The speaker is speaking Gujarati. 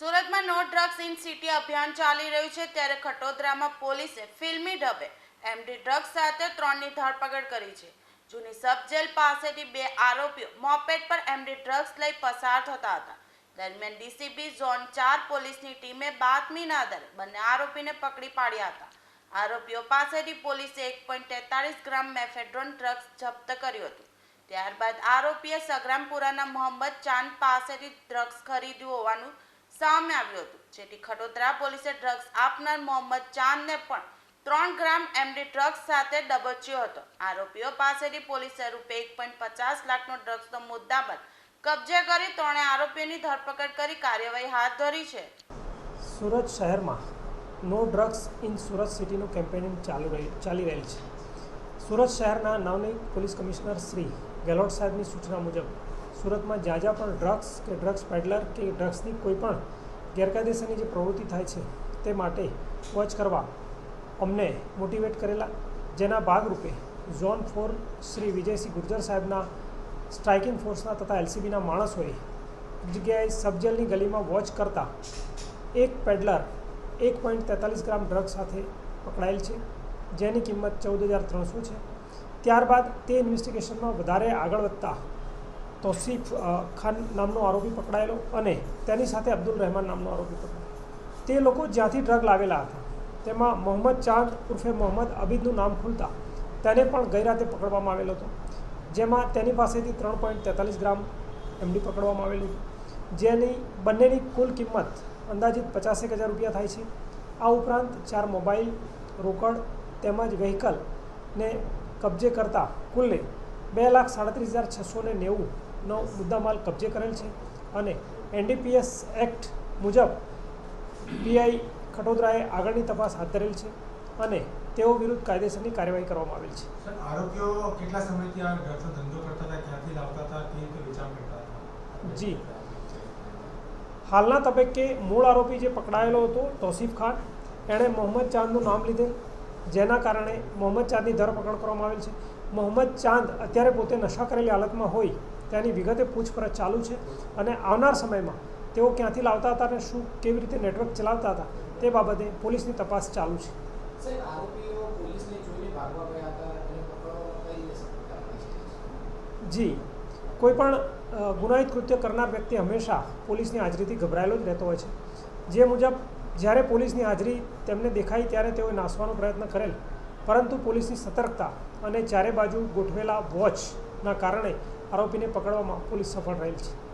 સુરતમાં નો ડ્રગ્સ ઇન સિટી અભિયાન ચાલી રહ્યું છે ત્યારે ખટોદરામાં પોલીસે ફિલ્મી ઢબે એમડી ડ્રગ્સ સાથે ત્રણની ધરપકડ કરી છે. જૂની સબ જેલ પાસેથી બે આરોપીઓ મોપેડ પર એમડી ડ્રગ્સ લઈ પસાર થતા હતા. દરમિયાન ડીસીબી ઝોન ચાર પોલીસની ટીમે બાતમીના આધારે બંને આરોપીને પકડી પાડ્યા હતા. આરોપીઓ પાસેથી પોલીસે એક પોઈન્ટ તેતાળીસ ગ્રામ મેફેડ્રોન ડ્રગ્સ જપ્ત કર્યું હતું. ત્યારબાદ આરોપીએ સગ્રામપુરાના મોહમ્મદ ચાંદ પાસેથી ડ્રગ્સ ખરીદ્યું હોવાનું સામે આવ્યું હતું. જેથી ખટોદરા પોલીસે ડ્રગ્સ આપનાર મોહમ્મદ ચાંદને પણ ત્રણ ગ્રામ એમડી ડ્રગ્સ સાથે ડબચ્યો હતો. આરોપીઓ પાસેથી પોલીસે રૂપિયા એક પોઈન્ટ પચાસ લાખનો ડ્રગ્સનો મુદ્દામાલ કબજે કરી ત્રણે આરોપીઓની ધરપકડ કરી કાર્યવાહી હાથ ધરી છે. સુરત શહેરમાં નો ડ્રગ્સ ઇન સુરત સિટીનું કેમ્પેનિંગ ચાલુ રહી, ચાલી રહેલ છે. સુરત શહેરના નવનિયુક્ત પોલીસ કમિશનર શ્રી ગેહલોત સાહેબની સૂચના મુજબ સુરતમાં જ્યાં જ્યાં પણ ડ્રગ્સ કે ડ્રગ્સ પેડલર કે ડ્રગ્સની કોઈ પણ ગેરકાયદેસરની જે પ્રવૃત્તિ થાય છે, તે માટે વોચ કરવા અમને મોટિવેટ કરેલા. જેના ભાગરૂપે ઝોન ફોર શ્રી વિજયસિંહ ગુર્જર સાહેબના સ્ટ્રાઇકિંગ ફોર્સના તથા એલસીબીના માણસોએ જગ્યાએ સબજેલની ગલીમાં વોચ કરતા એક પેડલર એક પોઈન્ટ તેતાલીસ ગ્રામ ડ્રગ સાથે પકડાયેલ છે, જેની કિંમત ચૌદ હજાર ત્રણસો છે. ત્યારબાદ તે ઇન્વેસ્ટિગેશનમાં વધારે આગળ વધતા તોસીફ ખાન નામનો આરોપી પકડાયેલો અને તેની સાથે અબ્દુલ રહેમાન નામનો આરોપી પકડાયો. તે લોકો જ્યાંથી ડ્રગ લાવેલા હતા, તેમાં મોહમ્મદ ચાંદ ઉર્ફે મોહમ્મદ અબીદનું નામ ખુલતા તેને પણ ગઈ રાતે પકડવામાં આવેલો હતો. જેમાં તેની પાસેથી ત્રણ પોઈન્ટ તેતાલીસ ગ્રામ એમડી પકડવામાં આવેલી જેની બંનેની કુલ કિંમત અંદાજિત પચાસેક હજાર રૂપિયા થાય છે. આ ઉપરાંત ચાર મોબાઈલ રોકડ તેમજ વ્હીકલને કબજે કરતા કુલ્લે બે લાખ સાડત્રીસ હજાર છસો ને નેવુંનો મુદ્દામાલ કબજે કરેલ છે અને એનડીપીએસ એક્ટ મુજબ પીઆઈ ખટોદરાએ આગળની તપાસ હાથ ધરેલ છે અને તેઓ વિરુદ્ધ કાયદેસરની કાર્યવાહી કરવામાં આવેલ છે. આરોપીઓ કેટલા સમયથી આ ડ્રગ્સનો ધંધો કરતા હતા ક્યાંથી લાવતા હતા કેવી રીતે વેચાણ કરતા હતા? જી. હાલના તબક્કે મૂળ આરોપી જે પકડાયેલો હતો તોસીફ ખાન એણે મોહમ્મદ ચાંદનું નામ લીધેલ જેના કારણે મોહમ્મદ ચાંદની ધરપકડ કરવામાં આવેલ છે. મોહમ્મદ ચાંદ અત્યારે પોતે નશા કરેલી હાલતમાં હોય તેની વિગતે પૂછપરછ ચાલુ છે અને આવનાર સમયમાં તેઓ ક્યાંથી લાવતા હતા અને શું કેવી રીતે નેટવર્ક ચલાવતા હતા તે બાબતે પોલીસની તપાસ ચાલુ છે? જી કોઈ પણ ગુનાહિત કૃત્ય કરનાર વ્યક્તિ હંમેશા પોલીસની હાજરીથી ગભરાયેલો જ રહેતો હોય છે જે મુજબ જ્યારે પોલીસની હાજરી તેમને દેખાઈ ત્યારે તેઓએ નાસવાનો પ્રયત્ન કરેલ પરંતુ પોલીસની સતર્કતા અને ચારે બાજુ ગોઠવેલા વોચના કારણે આરોપીને પકડવામાં પોલીસ સફળ રહેલ છે.